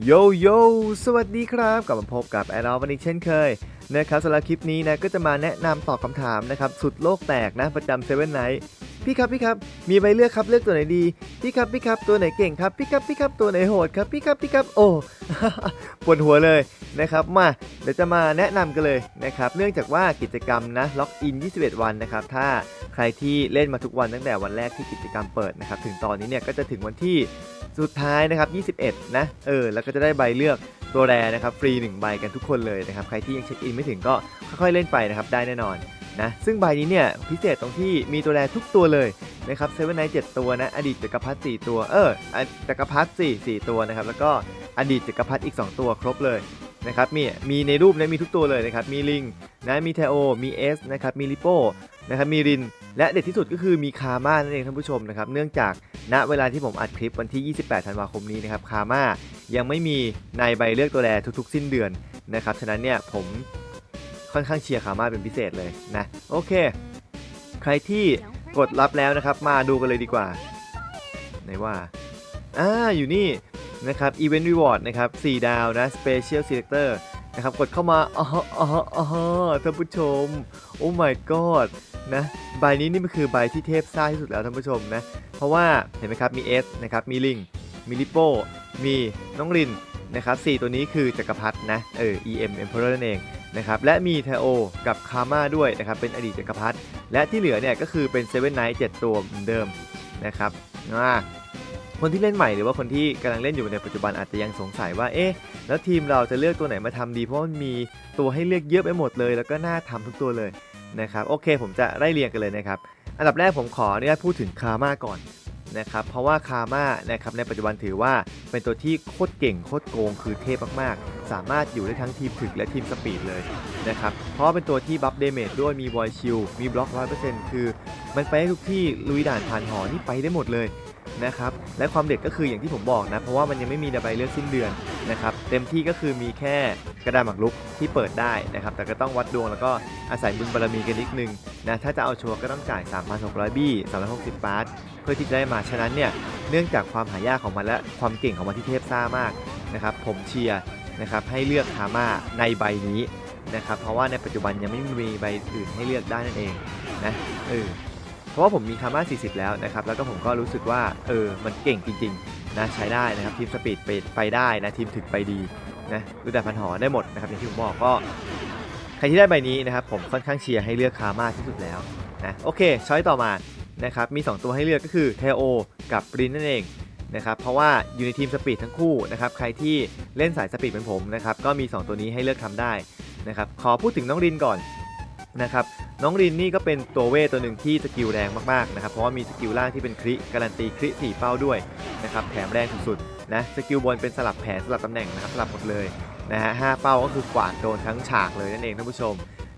โยโย่สวัสดีครับ กลับมาพบกับแอนอลวันอีกเช่นเคยนะครับสำหรับคลิปนี้นะก็จะมาแนะนำตอบคำถามนะครับสุดโลกแตกนะประจำเซเว่นไนท์ พี่ครับพี่ครับ มีใบเลือกครับเลือกตัวไหนดีพี่ครับพี่ครับตัวไหนเก่งครับพี่ครับพี่ครับตัวไหนโหดครับพี่ครับพี่ครับโอ้ปวดหัวเลยนะครับมาเดี๋ยวจะมาแนะนำกันเลยนะครับ เนื่องจากว่ากิจกรรมนะล็อกอิน 21 วันนะครับ ถ้าใครที่เล่นมาทุกวันตั้งแต่วันแรกที่กิจกรรมเปิดนะครับ ถึงตอนนี้เนี่ยก็จะถึงวันที่สุดท้ายนะครับ 21 นะ เออ แล้วก็จะได้ใบเลือก ตัวแรนะครับฟรี1ใบกันทุกคนเลยนะครับ ใครที่ยังเช็คอินไม่ถึงก็ค่อยๆเล่นไปนะครับได้แน่นอนนะซึ่งใบนี้เนี่ยพิเศษตรงที่มีตัวแรทุกตัวเลยนะครับเซเว่นไนท์เจ็ดตัวนะอดีตจักรพรรดิสี่ตัวเอออจักรพรรดิสี่สี่ตัวนะครับแล้วก็อดีตจักรพรรดิอีก 2 ตัวครบเลยนะครับมีมีในรูปนะมีทุกตัวเลยนะครับมีลิงนะมีเทโอมีเอสนะครับมีลิโป้นะครับมีริน และเด็ดที่สุดก็คือมีคาม่านั่นเองท่านผู้ชมนะครับเนื่องจาก ณเวลาที่ผมอัดคลิปวันที่ 28 ธันวาคมนี้นะครับคาม่ายังไม่มีในใบเลือกตัวแรทุกๆ สิ้นเดือนนะครับฉะนั้นเนี่ยผมค่อนข้างเชียร์คาม่าเป็นพิเศษเลยนะโอเค ใครที่กดรับแล้วนะครับ มาดูกันเลยดีกว่าไหนว่าอ่าอยู่นี่นะครับ Event Reward นะครับ4ดาวนะ Special Selector นะครับกดเข้ามาอ๋ออ๋ออ๋อท่านผู้ชม โอ้ my god นะใบนี้นี่มันคือใบที่เทพซ่าที่สุดแล้วท่านผู้ชมนะ เพราะว่าเห็นไหมครับมีเอสนะครับมีลิงมีลิโป้มีน้องรินนะครับ4ตัวนี้คือจักรพรรดินะเออ EM Emperor นั่นเองนะครับและมีเทโอกับคาม่าด้วยนะครับเป็นอดีตจักรพรรดิและที่เหลือเนี่ยก็คือเป็น Seven Knight 7ตัวเหมือนเดิมนะครับอ่าคนที่เล่นใหม่หรือว่าคนที่กำลังเล่นอยู่ในปัจจุบันอาจจะยังสงสัยว่าเอ๊ะแล้วทีมเราจะเลือกตัวไหนมาทำดีเพราะมันมีตัวให้เลือกเยอะไปหมดเลย แล้วก็น่าทำทุกตัวเลย นะครับโอเคผมจะไล่เรียงกันเลยนะครับอันดับแรกผมขออนุญาตพูดถึงคาร์ม่าก่อนนะครับเพราะว่าคาร์ม่านะครับในปัจจุบันถือว่าเป็นตัวที่โคตรเก่งโคตรโกงคือเทพมากๆ สามารถอยู่ได้ทั้งทีมถึกและทีมสปีดเลยนะครับเพราะเป็นตัวที่บัฟเดเมจด้วยมีวอยชิลมีบล็อก100%คือ มันไปได้ทุกที่ลุยด่านผ่านหอนี่ไปได้หมดเลยนะครับและความเด็ดก็คืออย่างที่ผมบอกนะเพราะว่ามันยังไม่มีใบเลือกสิ้นเดือน นะครับเต็มที่ก็คือมีแค่กระดานหมากรุกที่เปิดได้นะครับแต่ก็ต้องวัดดวงแล้วก็อาศัยบุญบารมีกันนิดนึงนะถ้าจะเอาชัวร์ก็ต้องจ่าย 3,600 บี้ 360 บาทเพื่อที่จะได้มาฉะนั้นเนี่ยเนื่องจากความหายากของมันและความเก่งของมันที่เทพซ่ามากนะครับผมเชียร์นะครับให้เลือกคาม่าในใบนี้นะครับเพราะว่าในปัจจุบันยังไม่มีใบอื่นให้เลือกได้นั่นเองนะเออเพราะว่าผมมีคาม่า40 แล้วนะครับแล้วก็ผมก็รู้สึกว่าเออมันเก่งจริง ๆ นะใช้ได้นะครับทีมสปีดไปไปได้นะทีมถึกไปดีนะรูดแต่พันหอได้หมดนะครับอย่างที่ผมบอกก็ใครที่ได้ใบนี้นะครับผมค่อนข้างเชียร์ให้เลือกคามาที่สุดแล้วนะโอเคช้อยต่อมานะครับมี 2 ตัวให้เลือกก็คือเทโอกับรินนั่นเองนะครับเพราะว่าอยู่ในทีมสปีดทั้งคู่นะครับใครที่เล่นสายสปีดเหมือนผมนะครับก็มี 2 ตัวนี้ให้เลือกทำได้นะครับขอพูดถึงน้องรินก่อน นะครับน้องรินนี่ก็เป็นตัวเวทตัวหนึ่งที่สกิลแรงมากๆนะครับเพราะว่ามีสกิลล่างที่เป็นคริการันตีคริ4เป้าด้วยนะครับแถมแรงสุดๆนะสกิลบนเป็นสลับแผนสลับตำแหน่งนะครับสลับหมดเลยนะฮะห้าเป้าก็คือกวาดโดนทั้งฉากเลยนั่นเองท่านผู้ชม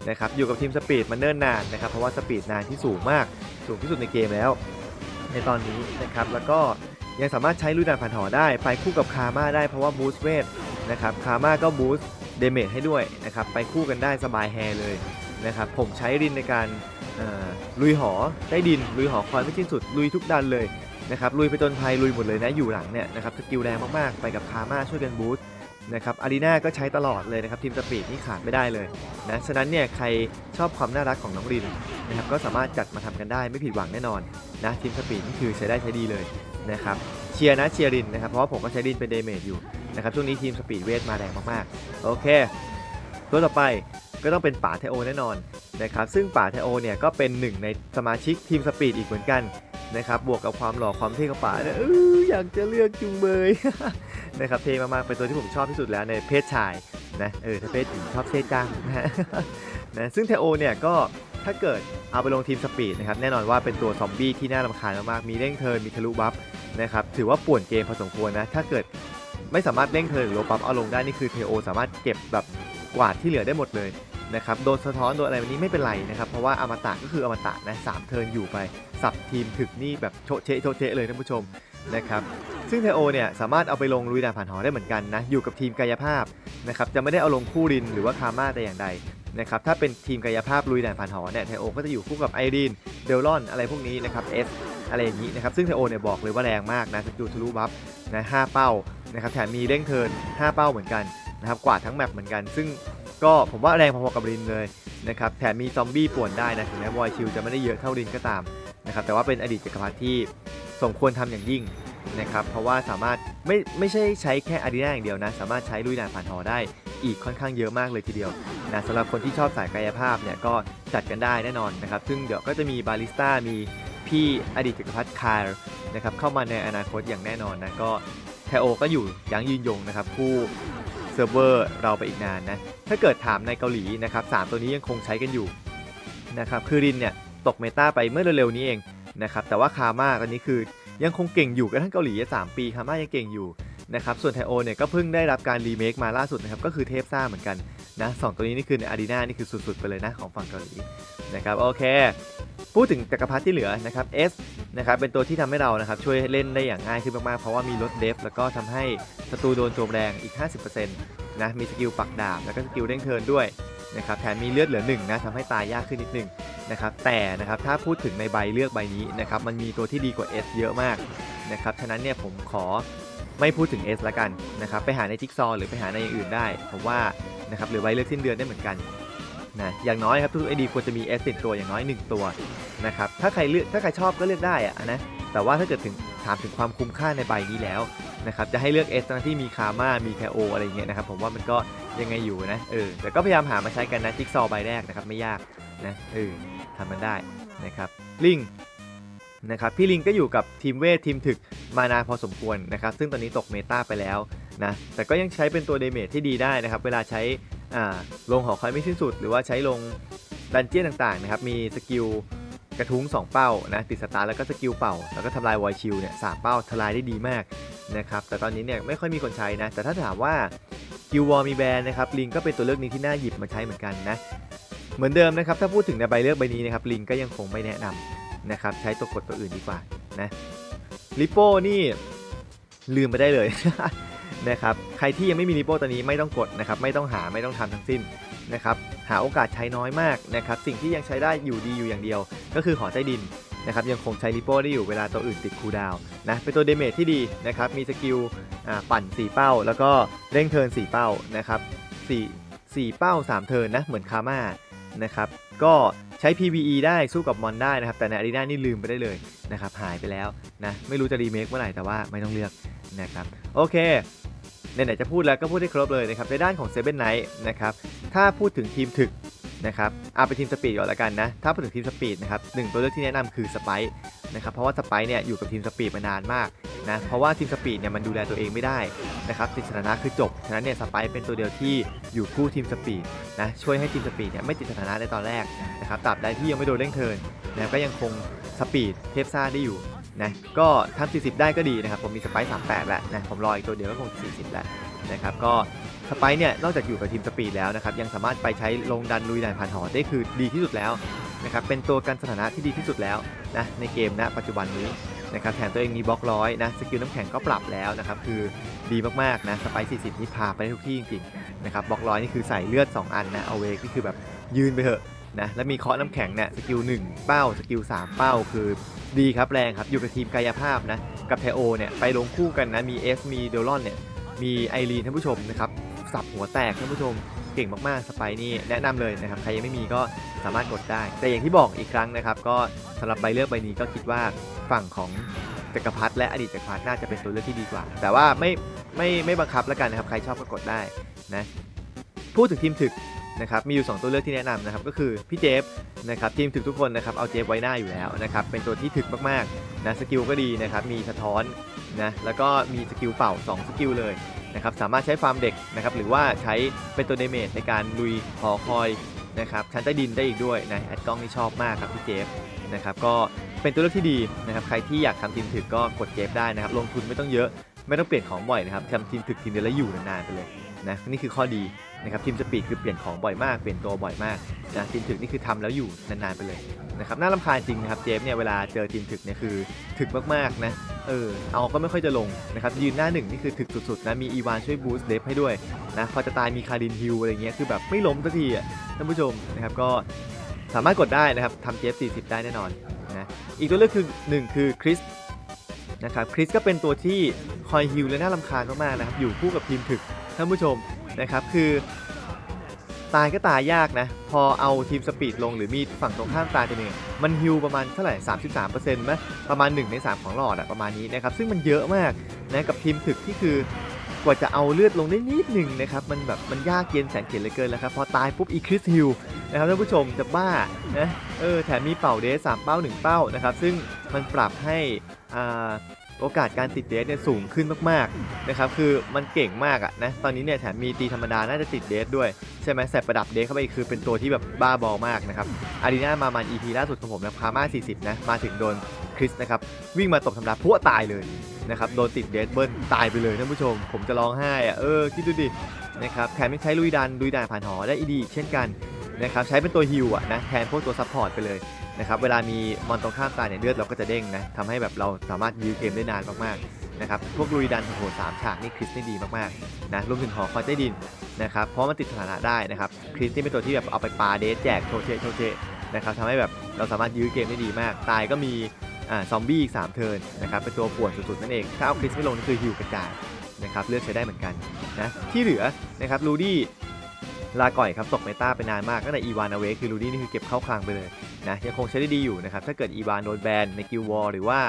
นะครับอยู่กับทีมสปีดมาเนิ่นนานนะครับเพราะว่าสปีดนานที่สูงมากสูงที่สุดในเกมแล้ว ในตอนนี้นะครับแล้วก็ยังสามารถใช้ลุยดานผ่านหอได้ ไปคู่กับคาม่าได้เพราะว่าบูสต์เวทนะครับคาม่าก็บูสต์เดเมจให้ด้วยนะครับไปคู่กันได้สบายแฮร์เลย นะครับผมใช้รินในการลุยหอได้ดินลุยหอคอยไม่สิ้นสุดลุยทุกดันเลยนะครับลุยไปจนภัยลุยหมดเลยนะอยู่หลังเนี่ยนะครับสกิลแรงมากๆ ไปกับคาม่าช่วยกันบูสต์นะครับอารีนาก็ใช้ตลอดเลยนะครับทีมสปีดนี่ขาดไม่ได้เลยนะฉะนั้นเนี่ยใครชอบความน่ารักของน้องรินนะครับก็สามารถจัดมาทำกันได้ไม่ผิดหวังแน่นอนนะทีมสปีดนี่คือใช้ได้ใช้ดีเลยนะครับเชียร์นะเชียร์รินนะครับเพราะว่าผมก็ใช้รินเป็นเดเมจอยู่นะครับช่วงนี้ทีมสปีดเวทมาแรงมากๆโอเคตัวต่อไป ก็ต้องเป็นป่าเทโอแน่นอนนะครับซึ่งป่าเทโอเนี่ยก็เป็นหนึ่งในสมาชิกทีมสปีดอีกเหมือนกันนะครับบวกกับความหล่อความเท่ของป่าเนี่ยอออยากจะเลือกจุงเบยนะครับเท่มากๆเป็นตัวที่ผมชอบที่สุดแล้วในเพศชายนะเออถ้าเพศหญิงชอบเท่จังนะฮะนะซึ่งเทโอเนี่ยก็ถ้าเกิดเอาไปลงทีมสปีดนะครับแน่นอนว่าเป็นตัวซอมบี้ที่น่ารำคาญมากๆมีเร่งเทิร์นมีทะลุบัฟนะครับถือว่าป่วนเกมพอสมควรนะถ้าเกิดไม่สามารถเร่งเทิร์นหรือลบบัฟเอาลงได้นี่คือเทโอสามารถเก็บแบบกวาดที่เหลือได้หมดเลย นะครับโดนสะท้อนโดนอะไรวันนี้ไม่เป็นไรนะครับเพราะว่าอมตะก็คืออมตะนะสามเทิร์นอยู่ไปสับทีมถึกนี่แบบโชเชะโชเชะเลยท่านผู้ชมนะครับซึ่งเทโอเนี่ยสามารถเอาไปลงลุยด่านผ่านหอได้เหมือนกันนะอยู่กับทีมกายภาพนะครับจะไม่ได้เอาลงคู่รินหรือว่าคาม่าแต่อย่างใดนะครับถ้าเป็นทีมกายภาพลุยด่านผ่านหอเนี่ยไทโอก็จะอยู่คู่กับไอรีนเดลลอนอะไรพวกนี้นะครับเอสอะไรอย่างนี้นะครับซึ่งไทโอเนี่ยบอกเลยว่าแรงมากนะสกิลทะลุบัฟนะห้าเป้านะครับแถมมีเร่งเทิร์น5เป้าเหมือนกันนะครับกวาดทั้งแมปเหมือนกัน ซึ่ง ก็ผมว่าแรงพอๆกับรินเลยนะครับแถมมีซอมบี้ป่วนได้นะถึงแม้วอยชิลจะไม่ได้เยอะเท่ารินก็ตามนะครับแต่ว่าเป็นอดีตจักรพรรดิที่สมควรทำอย่างยิ่งนะครับเพราะว่าสามารถไม่ไม่ใช่ใช้แค่อารีนาอย่างเดียวนะ สามารถใช้ลุยด่านผ่านหอได้อีกค่อนข้างเยอะมากเลยทีเดียวนะสำหรับคนที่ชอบสายกายภาพเนี่ยก็จัดกันได้แน่นอนนะครับซึ่งเดี๋ยวก็จะมีบาริสต้ามีพี่อดีตจักรพรรดิคาร์นะครับเข้ามาในอนาคตอย่างแน่นอนนะก็แทโอก็อยู่ยั้งยืนยงนะครับคู่ เซิร์ฟเวอร์เราไปอีกนานนะ ถ้าเกิดถามในเกาหลีนะครับสามตัวนี้ยังคงใช้กันอยู่นะครับคือรินเนี่ยตกเมตาไปเมื่อเร็วๆนี้เองนะครับแต่ว่าคาม่าตอนนี้คือยังคงเก่งอยู่กันทั้งเกาหลี3ปีคาม่ายังเก่งอยู่นะครับส่วนไทโอเนี่ยก็เพิ่งได้รับการรีเมคมาล่าสุดนะครับก็คือเทพซ่าเหมือนกันนะสองตัวนี้นี่คือในอารีนานี่คือสุดๆไปเลยนะของฝั่งเกาหลีนะครับโอเค พูดถึงจักรพรรดิที่เหลือนะครับ S นะครับเป็นตัวที่ทำให้เรานะครับช่วยเล่นได้อย่างง่ายขึ้นมากๆ เพราะว่ามีลดเดฟแล้วก็ทำให้ศัตรูโดนโจมแรงอีก 50%นะมีสกิลปักดาบแล้วก็สกิลเด้งเทินด้วยนะครับแถมมีเลือดเหลือหนึ่งนะทำให้ตายยากขึ้นนิดนึงนะครับแต่นะครับถ้าพูดถึงในใบเลือกใบนี้นะครับมันมีตัวที่ดีกว่า S เยอะมากนะครับฉะนั้นเนี่ยผมขอไม่พูดถึง S ละกันนะครับไปหาในจิ๊กซอว์หรือไปหาในอย่างอื่นได้ผมว่านะครับหรือใบเลือกสิ้นเดือนได้เหมือนกันนะอย่างน้อยครับทุกไอดีควรจะมี S ติดตัวอย่างน้อย 1 ตัว นะครับถ้าใครเลือกถ้าใครชอบก็เลือกได้อะนะแต่ว่าถ้าเกิดถึงถามถึงความคุ้มค่าในใบนี้แล้วนะครับจะให้เลือก S ทั้งที่มีคาม่ามีแคโออะไรอย่างเงี้ยนะครับผมว่ามันก็ยังไงอยู่นะเออแต่ก็พยายามหามาใช้กันนะจิ๊กซอว์ใบแรกนะครับไม่ยากนะเออทำมันได้นะครับลิงนะครับพี่ลิงก็อยู่กับทีมเวททีมถึกมานานพอสมควรนะครับซึ่งตอนนี้ตกเมตาไปแล้วนะแต่ก็ยังใช้เป็นตัวเดเมจที่ดีได้นะครับเวลาใช้ลงหอคอยไม่สิ้นสุด หรือว่าใช้ลงดันเจี้ยนต่างๆนะครับมีสกิล กระทุ้ง 2 เป้านะติดสตาร์แล้วก็สกิลเป่า แล้วก็ทำลายวอยชิลเนี่ยสามเป้าทลายได้ดีมากนะครับแต่ตอนนี้เนี่ยไม่ค่อยมีคนใช้นะ แต่ถ้าถามว่ากิลวอมีแบรนด์นะครับลิงก็เป็นตัวเลือกนี้ที่น่าหยิบมาใช้เหมือนกันนะเหมือนเดิมนะครับถ้าพูดถึงในใบเลือกใบนี้นะครับลิงก็ยังคงไม่แนะนำนะครับใช้ตัวกดตัวอื่นดีกว่านะลิโป้นี่ลืมไปได้เลยนะครับใครที่ยังไม่มีลิโป้ตอนนี้ไม่ต้องกดนะครับไม่ต้องหาไม่ต้องทำทั้งสิ้นนะครับ หาโอกาสใช้น้อยมากนะครับสิ่งที่ยังใช้ได้อยู่ดีอยู่อย่างเดียว ก็คือหอใต้ดินนะครับยังคงใช้ลิโป้ได้อยู่เวลาตัวอื่นติดคูดาวนะเป็นตัวเดเมจที่ดีนะครับมีสกิลปั่น 4 เป้า แล้วก็เร่งเทิร์น4 เป้านะครับ4 4 เป้า 3 เทิร์นนะเหมือนคาม่านะครับก็ใช้ PVE ได้สู้กับมอนได้นะครับแต่ในอารีนานี่ลืมไปได้เลยนะครับหายไปแล้วนะไม่รู้จะรีเมคเมื่อไหร่แต่ว่าไม่ต้องเลือกนะครับโอเค ไหนๆจะพูดแล้วก็พูดให้ครบเลยนะครับในด้านของ Seven Knight นะครับถ้าพูดถึงทีมถึกนะครับเอาไปทีมสปีดก่อนละกันนะถ้าพูดถึงทีมสปีดนะครับหนึ่งตัวเลือกที่แนะนำคือสไปนะครับเพราะว่าสไปเนี่ยอยู่กับทีมสปีดมานานมากนะเพราะว่าทีมสปีดเนี่ยมันดูแลตัวเองไม่ได้นะครับติดสถานะคือจบฉะนั้นเนี่ยสไปเป็นตัวเดียวที่อยู่คู่ทีมสปีดนะช่วยให้ทีมสปีดเนี่ยไม่ติดสถานะในตอนแรกนะครับตราบใดที่ยังไม่โดนเร่งเทินนะก็ยังคงสปีดเทพซ่าได้อยู่ นะก็ทำ40 ได้ก็ดีนะครับ ผมมีสไป38 แล้วนะผมรออีกตัวเดียวก็คง40 แล้วนะครับก็สไปเนี่ยนอกจากอยู่กับทีมสปีดแล้วนะครับยังสามารถไปใช้ลงดันลุยด่านผ่านหอได้คือดีที่สุดแล้วนะครับเป็นตัวกันสถานะที่ดีที่สุดแล้วนะในเกมณปัจจุบันนี้นะครับแถมตัวเองมีบล็อกร้อยนะสกิลน้ำแข็งก็ปรับแล้วนะครับคือดีมากๆนะสไป40 นี่พาไปได้ทุกที่จริงๆนะครับบล็อกร้อยนี่คือใส่เลือด 2 อันนะเอาเวกนี่คือแบบยืนไปเถอะนะแล้วมีเคาะน้ำแข็งเนี่ยสกิล1เป้าสกิล3เป้าคือ ดีครับแรงครับ อยู่กับทีมกายภาพนะ กับเทโอเนี่ย ไปลงคู่กันนะ มีเอสมีเดลอนเนี่ย มีไอรีนท่านผู้ชมนะครับ สับหัวแตกท่านผู้ชมเก่งมากๆ สไปนี่แนะนำเลยนะครับ ใครยังไม่มีก็สามารถกดได้ แต่อย่างที่บอกอีกครั้งนะครับ ก็สำหรับใบเลือกใบนี้ก็คิดว่าฝั่งของจักรพรรดและอดีตจักรพรรดน่าจะเป็นตัวเลือกที่ดีกว่า แต่ว่าไม่ไม่ไม่บังคับแล้วกันนะครับ ใครชอบก็กดได้นะ พูดถึงทีมถึก นะครับมีอยู่ 2 ตัวเลือกที่แนะนำนะครับก็คือพี่เจฟนะครับทีมถึกทุกคนนะครับเอาเจฟไว้หน้าอยู่แล้วนะครับเป็นตัวที่ถึกมากๆนะสกิลก็ดีนะครับมีสะท้อนนะแล้วก็มีสกิลเป่า 2 สกิลเลยนะครับสามารถใช้ฟาร์มเด็กนะครับหรือว่าใช้เป็นตัวเดเมจในการลุยหอคอยนะครับชั้นใต้ดินได้อีกด้วยนะแอดกล้องนี่ชอบมากครับพี่เจฟนะครับก็เป็นตัวเลือกที่ดีนะครับใครที่อยากทำทีมถึกก็กดเจฟได้นะครับลงทุนไม่ต้องเยอะไม่ต้องเปลี่ยนของบ่อยนะครับทำทีมถึกทีมเดียวแล้วอยู่นานๆไปเลยนะนี่คือข้อดี นะครับทีมสปีดคือเปลี่ยนของบ่อยมากเปลี่ยนตัวบ่อยมากนะทีมถึกนี่คือทำแล้วอยู่นานๆไปเลยนะครับน่ารำคาญจริงนะครับเจฟเนี่ยเวลาเจอทีมถึกเนี่ยคือถึกมากๆนะเออเอาก็ไม่ค่อยจะลงนะครับยืนหน้าหนึ่งนี่คือถึกสุดๆนะมีอีวานช่วยบูสต์เดฟให้ด้วยนะพอจะตายมีคารินฮิลอะไรเงี้ยคือแบบไม่ล้มสักทีอะท่านผู้ชมนะครับก็สามารถกดได้นะครับทำเจฟ40 ได้แน่นอนนะอีกตัวเลือกคือ 1 คือคริสนะครับคริสก็เป็นตัวที่คอยฮิลและน่ารำคาญมากๆนะครับอยู่คู่กับทีมถึกท่านผู้ชม นะครับคือตายก็ตายยากนะ พอเอาทีมสปีดลงหรือมีฝั่งตรงข้ามตายตัวหนึงมันฮิลประมาณเท่าไหร่ 33%ไหมประมาณ 1 ใน 3 ของหลอดอะประมาณนี้นะครับ ซึ่งมันเยอะมากนะกับทีมถึกที่คือกว่าจะเอาเลือดลงได้นิดหนึ่งนะครับ มันแบบมันยากเย็นแสนเข็ญเหลือเกินแล้วครับ พอตายปุ๊บอีคริสฮิลนะครับท่านผู้ชมจะบ้านะเออแถมมีเป่าเดสสามเป้าหนึ่งเป้านะครับ ซึ่งมันปรับให้อ่า โอกาสการติดเดสเนี่ยสูงขึ้นมากๆนะครับคือมันเก่งมากอะนะตอนนี้เนี่ยแถมมีตีธรรมดาน่าจะติดเดสด้วยใช่ไหมใส่ประดับเดสเข้าไปอีกคือเป็นตัวที่แบบบ้าบอมากนะครับอารีนามามัน EP ล่าสุดของผมนะพามา40นะมาถึงโดนคริสนะครับวิ่งมาตบธรรมดาพัวตายเลยนะครับโดนติดเดสเบิ้ลตายไปเลยท่านผู้ชม ผมจะร้องไห้อะเออคิดดูดินะครับแถมยังใช้ลุยดันลุยดันผ่านหอได้อีดีอีกเช่นกันนะครับใช้เป็นตัวฮิวอะนะแทนพวกตัวซัพพอร์ตไปเลย นะครับเวลามีมอนตรงข้ามตายเนี่ยเลือดเราก็จะเด้งนะทำให้แบบเราสามารถยื้อเกมได้นานมากๆนะครับพวกลุยดันโอ้โหสามฉากนี่คริสนี่ดีมากๆนะรวมถึงหอคอยใต้ดินนะครับเพราะมันติดสถานะได้นะครับคริสนี่เป็นตัวที่แบบเอาไปปาเดสแจกโชเชโชเชนะครับทำให้แบบเราสามารถยื้อเกมได้ดีมาก ตายก็มีอ่าซอมบี้อีก3เทิร์นนะครับเป็นตัวป่วนสุดๆนั่นเองถ้าเอาคริสไม่ลงนี่คือฮิวกระจายนะครับเลือกใช้ได้เหมือนกันนะที่เหลือนะครับลูดี้ลาก่อยครับตกเมตาไปนานมากตั้งแต่อีวานอาเวคือรูดี้นี่คือเก็บเข้าคลังไปเลย นะยังคงใช้ได้ดีอยู่นะครับ ถ้าเกิดอีวานโดนแบนในกิลวอลหรือว่า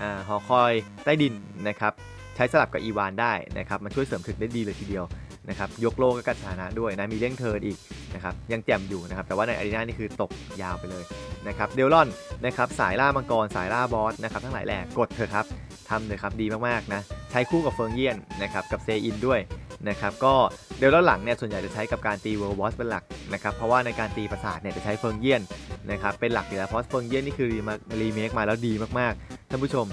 อ่าหอคอยใต้ดินนะครับใช้สลับกับอีวานได้นะครับมันช่วยเสริมถึกได้ดีเลยทีเดียวนะครับยกโลกก็กัดชานะด้วยนะมีเร่งเทิร์นอีกนะครับยังแจ่มอยู่นะครับแต่ว่าในอารีนานี่คือตกยาวไปเลยนะครับเดลลอนนะครับสายล่ามังกรสายล่าบอสนะครับทั้งหลายแหล่กดเถอะครับทำเลยครับดีมากๆนะใช้คู่กับเฟิงเยียนนะครับกับเซอินด้วย นะครับก็เดี๋ยวด้านหลังเนี่ยส่วนใหญ่จะใช้กับการตีเวิร์ลบอสเป็นหลักนะครับเพราะว่าในการตีประสาทเนี่ยจะใช้เฟิงเยี่ยนนะครับเป็นหลักอยู่แล้วเพราะเฟิงเยี่ยนนี่คือรีมารีเมคมาแล้วดีมากๆท่านผู้ชม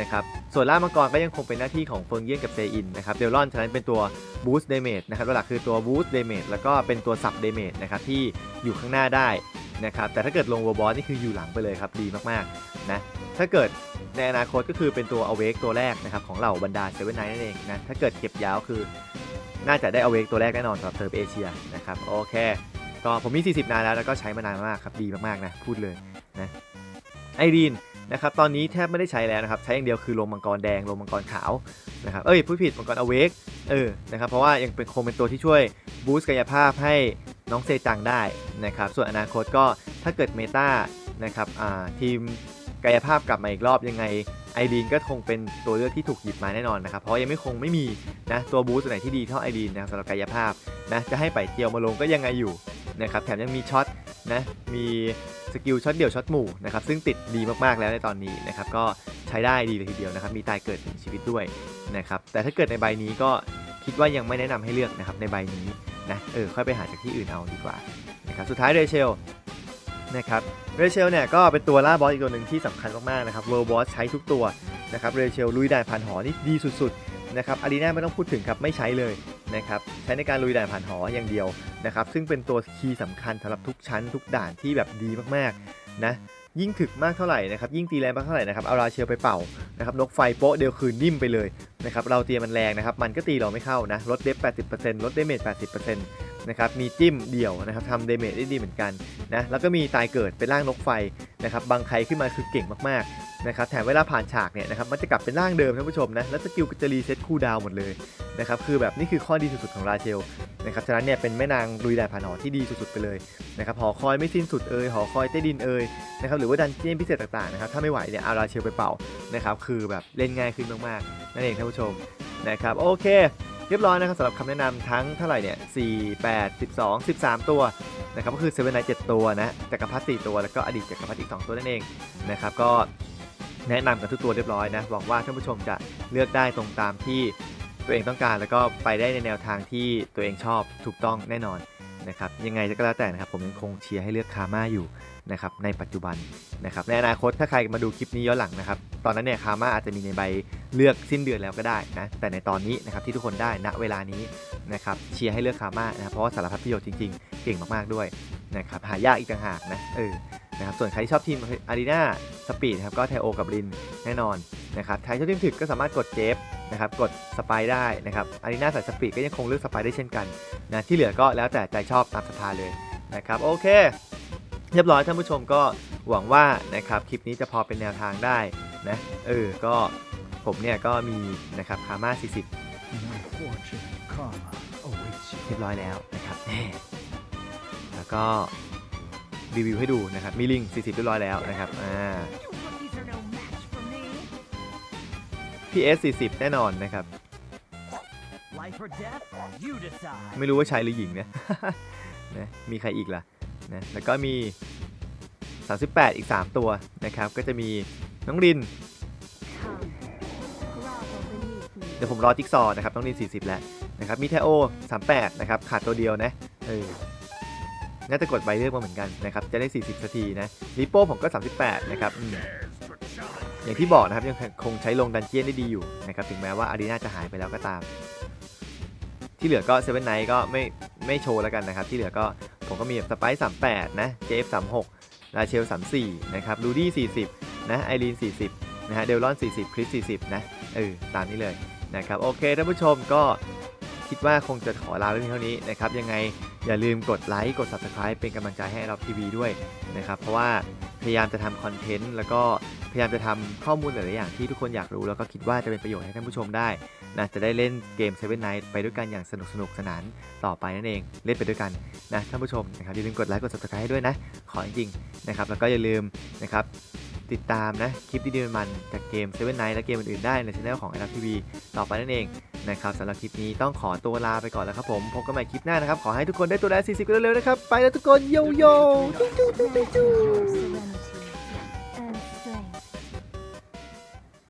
นะครับส่วนล่ามังกรก็ยังคงเป็นหน้าที่ของเฟิงเยี่ยนกับเซอินนะครับเดลลอนฉะนั้นเป็นตัวบูสต์เดเมจนะครับหลักคือตัวบูสต์เดเมจแล้วก็เป็นตัวสับเดเมจนะครับที่อยู่ข้างหน้าได้นะครับแต่ถ้าเกิดลงเวอร์บอสนี่คืออยู่หลังไปเลยครับดีมากๆนะถ้าเกิดในอนาคตก็คือเป็นตัวอเวกตัวแรกนะครับของเหล่าบรรดาเซเว่นไนนั่นเองนะถ้าเกิดเก็บยาวคือ น่าจะได้เอาเวกตัวแรกแน่นอนสำหรับเซิร์ฟเอเชียนะครับโอเค ก็ผมมี 40 นานแล้วแล้วก็ใช้มานานมากครับดีมากๆนะพูดเลยนะไอรีนนะครับตอนนี้แทบไม่ได้ใช้แล้วนะครับใช้อย่างเดียวคือลงมังกรแดงลงมังกรขาวนะครับเอ้ยพูดผิดมังกรอเวกเออนะครับเพราะว่ายังเป็นคงเป็นตัวที่ช่วยบูสต์กายภาพให้น้องเซจังได้นะครับส่วนอนาคตก็ถ้าเกิดเมตานะครับอ่าทีมกายภาพกลับมาอีกรอบยังไง ไอรีนก็คงเป็นตัวเลือกที่ถูกหยิบมาแน่นอนนะครับ เพราะยังไม่คงไม่มีนะตัวบูสต์ตัวไหนที่ดีเท่าไอรีนนะครับสำหรับกายภาพนะจะให้ไปเจียวมาลงก็ยังไงอยู่นะครับแถมยังมีช็อตนะมีสกิลช็อตเดี่ยวช็อตหมู่นะครับซึ่งติดดีมากๆแล้วในตอนนี้นะครับก็ใช้ได้ดีเลยทีเดียวนะครับมีตายเกิดชีวิตด้วยนะครับแต่ถ้าเกิดในใบนี้ก็คิดว่ายังไม่แนะนำให้เลือกนะครับในใบนี้นะเออค่อยไปหาจากที่อื่นเอาดีกว่านะครับสุดท้ายเรเชล นะครับเรเชลเนี่ยก็เป็นตัวล่าบอสอีกตัวหนึ่งที่สำคัญมากๆนะครับเวิร์บอสใช้ทุกตัวนะครับเรเชลลุยด่านผ่านหอนี่ดีสุดๆนะครับอารีนาไม่ต้องพูดถึงครับไม่ใช้เลยนะครับใช้ในการลุยด่านผ่านหออย่างเดียวนะครับซึ่งเป็นตัวคีย์สำคัญสำหรับทุกชั้นทุกด่านที่แบบดีมากๆนะ ยิ่งถึกมากเท่าไหร่นะครับยิ่งตีแรงมากเท่าไหร่นะครับเอาราเชลไปเป่านะครับนกไฟโป๊ะเดียวคืนนิ่มไปเลยนะครับเราเตียมันแรงนะครับมันก็ตีเราไม่เข้านะลดเดฟ80%ลดเดเมจ80%นะครับมีจิ้มเดี่ยวนะครับทำเดเมจได้ดีเหมือนกันนะแล้วก็มีตายเกิดเป็นร่างนกไฟนะครับบางใครขึ้นมาคือเก่งมากๆ นะครับแถมเวลาผ่านฉากเนี่ยนะครับมันจะกลับเป็นร่างเดิมท่านผู้ชมนะแล้วสกิลก็จะรีเซ็ตคูลดาวหมดเลยนะครับคือแบบนี่คือข้อดีสุดๆของราเชลนะครับฉะนั้นเนี่ยเป็นแม่นางลุยด่านผ่านหอที่ดีสุดๆไปเลยนะครับหอคอยไม่สิ้นสุดเอ่ยหอคอยใต้ดินเอ่ยนะครับหรือว่าดันเจี้ยนพิเศษต่างๆนะครับถ้าไม่ไหวเนี่ยเอาราเชลไปเป่านะครับคือแบบเล่นง่ายขึ้นมากๆนั่นเองท่านผู้ชมนะครับโอเคเรียบร้อยนะครับสำหรับคำแนะนำทั้งเท่าไหร่เนี่ย4 8 12 13 ตัวนะครับก็คือเซเว่นไนท์7ตัวนะจักรพรรดิ4ตัว แล้วก็อดีตจักรพรรดิอีก 2 ตัวนั่นเองนะครับก็ แนะนำกันทุกตัวเรียบร้อยนะหวังว่าท่านผู้ชมจะเลือกได้ตรงตามที่ตัวเองต้องการแล้วก็ไปได้ในแนวทางที่ตัวเองชอบถูกต้องแน่นอนนะครับยังไงก็แล้วแต่นะครับผมยังคงเชียร์ให้เลือกคาม่าอยู่นะครับในปัจจุบันนะครับในอนาคตถ้าใครมาดูคลิปนี้ย้อนหลังนะครับตอนนั้นเนี่ยคาม่าอาจจะมีในใบเลือกสิ้นเดือนแล้วก็ได้นะแต่ในตอนนี้นะครับที่ทุกคนได้ณเวลานี้นะครับเชียร์ให้เลือกคาม่านะครับเพราะว่าสารพัดประโยชน์จริงๆ เก่งมากๆด้วยนะครับหายากอีกต่างหากนะเออ นะครับส่วนใครที่ชอบทีมอารีนาสปีดครับก็ไทโอกับลินแน่นอนนะครับใครชอบทีมถึกก็สามารถกดเจฟนะครับกดสไปได้นะครับอารีนาสายสปีดก็ยังคงเลือกสไปได้เช่นกันนะที่เหลือก็แล้วแต่ใจชอบตามศรัทธาเลยนะครับโอเค เรียบร้อยท่านผู้ชมก็หวังว่านะครับคลิปนี้จะพอเป็นแนวทางได้นะเออก็ผมเนี่ยก็มีนะครับคาม่า40 No fortunate karma awaits you. เรียบร้อยแล้วนะครับแหม่แล้วก็ รีวิวให้ดูนะครับ มีลิง 40เรียบร้อยแล้วนะครับอ่า You rookies are no match for me. PS 40 แน่นอนนะครับ Life or death, you decide. ไม่รู้ว่าชายหรือหญิงนะ นะมีใครอีกล่ะนะแล้วก็มี 38 อีก 3 ตัวนะครับ ก็จะมีน้องริน Come, grovel beneath me. เดี๋ยวผมรอจิ๊กซอว์นะครับ น้องริน 40 แล้วนะครับ มีเทโอ 38 นะครับ ขาดตัวเดียวนะ เออ น่าจะกดใบเลือกมาเหมือนกันนะครับจะได้ 40สักทีนะลิโป้ผมก็ 38 นะครับอย่างที่บอกนะครับยังคงใช้ลงดันเจียนได้ดีอยู่นะครับถึงแม้ว่าอารีนาจะหายไปแล้วก็ตาม ที่เหลือก็เซเว่นไนท์ก็ไม่ไม่โชว์แล้วกันนะครับที่เหลือก็ผมก็มีแบบสไปซ์38นะ JF 36ราเชล34นะครับลูดี้40นะไอรีน40นะฮะเดลลอน40คริส40นะเออตามนี้เลยนะครับโอเคท่านผู้ชมก็คิดว่าคงจะขอลาไว้เพียงเท่านี้นะครับยังไง อย่าลืมกดไลค์กด Subscribe เป็นกำลังใจให้เราทีวีด้วยนะครับ เพราะว่าพยายามจะทำคอนเทนต์แล้วก็พยายามจะทำข้อมูลหลายๆอย่างที่ทุกคนอยากรู้แล้วก็คิดว่าจะเป็นประโยชน์ให้ท่านผู้ชมได้นะจะได้เล่นเกม Seven Night ไปด้วยกันอย่างสนุกสนุกสนานต่อไปนั่นเองเล่นไปด้วยกันนะท่านผู้ชมนะครับอย่าลืมกดไลค์กด Subscribe ให้ด้วยนะ ขอจริงๆนะครับแล้วก็อย่าลืมนะครับติดตามนะคลิปดีๆมันๆจากเกม Seven Night และเกมอื่นๆได้ในช่องของ i อ TV ต่อไปนั่นเอง นะครับสำหรับคลิปนี้ต้องขอตัวลาไปก่อนแล้วครับผม พบกันใหม่คลิปหน้านะครับ ขอให้ทุกคนได้ตัวแรก40กันเร็วๆนะครับ ไปแล้วทุกคนโยโย่จุ๊จุ๊จุ๊จุ๊